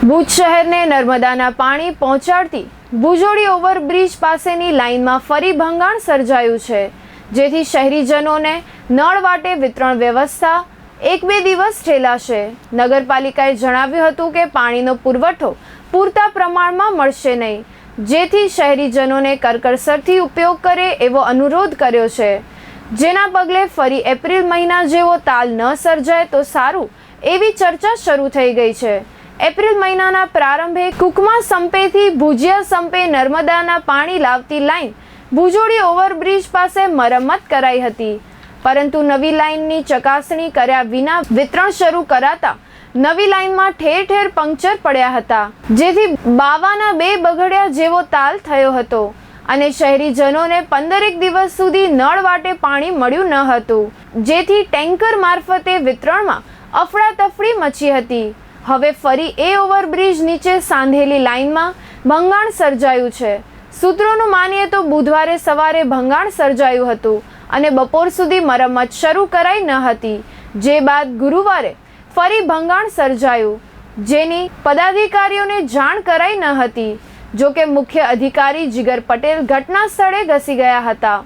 ભુજ શહેરને નર્મદાના પાણી પહોંચાડતી ભુજોડી ઓવરબ્રિજ પાસેની લાઇનમાં ફરી ભંગાણ સર્જાયું છે. જેથી શહેરીજનોને નળ વાટે વિતરણ વ્યવસ્થા એક બે દિવસ ઠેલાશે. નગરપાલિકાએ જણાવ્યું હતું કે પાણીનો પુરવઠો પૂરતા પ્રમાણમાં મળશે નહીં. જેથી શહેરીજનોને કરકસરથી ઉપયોગ કરે એવો અનુરોધ કર્યો છે. જેના પગલે ફરી એપ્રિલ મહિના જેવો તાલ ન સર્જાય તો સારું એવી ચર્ચા શરૂ થઈ ગઈ છે. એપ્રિલ મહિનાના પ્રારંભે કુકમા સંપેથી ભુજિયા સંપે નર્મદાના પાણી લાવતી લાઈન ભુજોડી ઓવરબ્રિજ પાસે મરમ્મત કરાઈ હતી. પરંતુ નવી લાઈનની ચકાસણી કર્યા વિના વિતરણ શરૂ કરાતા નવી લાઈનમાં ઠેર ઠેર પંક્ચર પડ્યા હતા. જેથી બાવાના બે બગડ્યા જેવો તાલ થયો હતો અને શહેરીજનોને પંદરેક દિવસ સુધી નળ વાટે પાણી મળ્યું ન હતું. જેથી ટેન્કર મારફતે વિતરણમાં અફડાતફડી મચી હતી. હવે ફરી એ ઓવરબ્રિજ નીચે સાંધેલી લાઇનમાં ભંગાણ સર્જાયું છે. સૂત્રોનું માનીએ તો બુધવારે સવારે ભંગાણ સર્જાયું હતું અને બપોર સુધી મરમ્મત શરૂ કરાઈ ન હતી. જે બાદ ગુરુવારે ફરી ભંગાણ સર્જાયું. જેની પદાધિકારીઓને જાણ કરાઈ ન હતી. જો કે મુખ્ય અધિકારી જીગર પટેલ ઘટના સ્થળે ઘસી ગયા હતા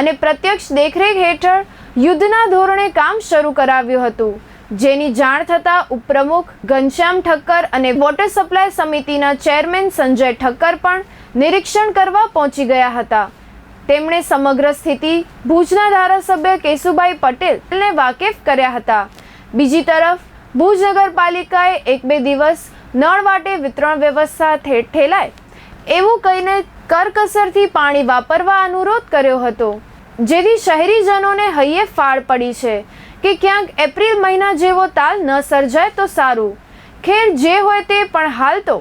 અને પ્રત્યક્ષ દેખરેખ હેઠળ યુદ્ધના ધોરણે કામ શરૂ કરાવ્યું હતું. જેની જાણ થતાં ઉપપ્રમુખ ઘનશ્યામ ઠક્કર અને વોટર સપ્લાય સમિતિના ચેરમેન સંજય ઠક્કર પણ નિરીક્ષણ કરવા પહોંચી ગયા હતા. તેમણે સમગ્ર સ્થિતિ ભુજના ધારાસભ્ય કેશુભાઈ પટેલને વાકેફ કર્યા હતા. બીજી તરફ, ભુજ નગરપાલિકાએ એક બે દિવસ નળ વાટે વિતરણ વ્યવસ્થા ઠે- ઠેલાય એવું કહીને કરકસરથી પાણી વાપરવા અનુરોધ કર્યો હતો. જેથી શહેરીજનોને હૈયે ફાળ પડી છે. કે ક્યાંક એપ્રિલ મહિના જેવો તાલ ન સર્જાય તો સારું. ખેર જે હોય તે પણ હાલ તો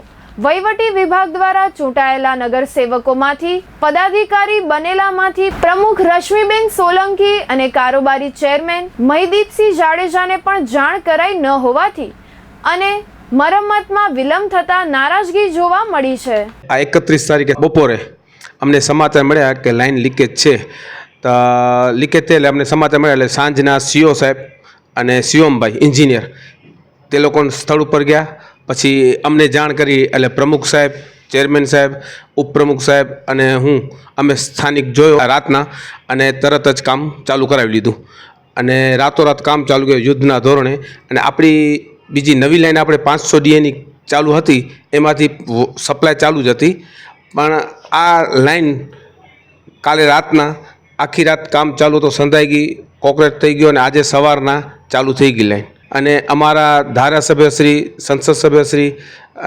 વહીવટી વિભાગ દ્વારા ચૂંટાયેલા નગરસેવકોમાંથી, પદાધિકારી બનેલામાંથી પ્રમુખ રશ્મિબેન સોલંકી અને કારોબારી ચેરમેન મહીદીપસિંહ જાડેજાને પણ જાણ કરાઈ ન હોવાથી અને મરમ્મતમાં વિલંબ થતા નારાજગી જોવા મળી છે. આ એકત્રીસ તારીખે બપોરે અમને સમાચાર મળ્યા કે લાઈન લીકેજ છે. તો લીકેજ થયેલ અમને સમાચાર મળ્યા એટલે સાંજના સીઓ સાહેબ અને શિવમભાઈ એન્જિનિયર તે લોકો સ્થળ ઉપર ગયા. પછી અમને જાણ કરી એટલે પ્રમુખ સાહેબ ચેરમેન સાહેબ, ઉપપ્રમુખ સાહેબ અને હું અમે સ્થાનિક જોયો રાતના અને તરત જ કામ ચાલુ કરાવી લીધું. અને રાતોરાત કામ ચાલુ કર્યું યુદ્ધના ધોરણે. અને આપણી બીજી નવી લાઈન આપણે પાંચસો ડીએની ચાલુ હતી, એમાંથી સપ્લાય ચાલુ જ હતી. પણ આ લાઈન કાલે રાતના આખી રાત કામ ચાલુ તો સંધાઈ ગઈ કોકરેજ થઈ ગયો અને આજે સવારના ચાલુ થઈ ગઈ લાઈન અને અમારા ધારાસભ્યશ્રી સંસદ સભ્યશ્રી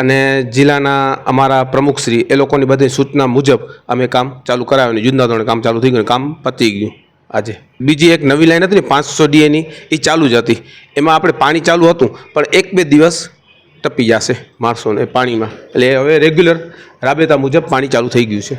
અને જિલ્લાના અમારા પ્રમુખશ્રી એ લોકોની બધી સૂચના મુજબ અમે કામ ચાલુ કરાવ્યું જુદા ધોરણે કામ ચાલુ થઈ ગયું કામ પતી ગયું આજે. બીજી એક નવી લાઈન હતી ને પાંચસો ડીએની એ ચાલુ જ હતી. એમાં આપણે પાણી ચાલુ હતું, પણ એક બે દિવસ ટપી જશે માણસોને પાણીમાં. એટલે હવે રેગ્યુલર રાબેતા મુજબ પાણી ચાલુ થઈ ગયું છે.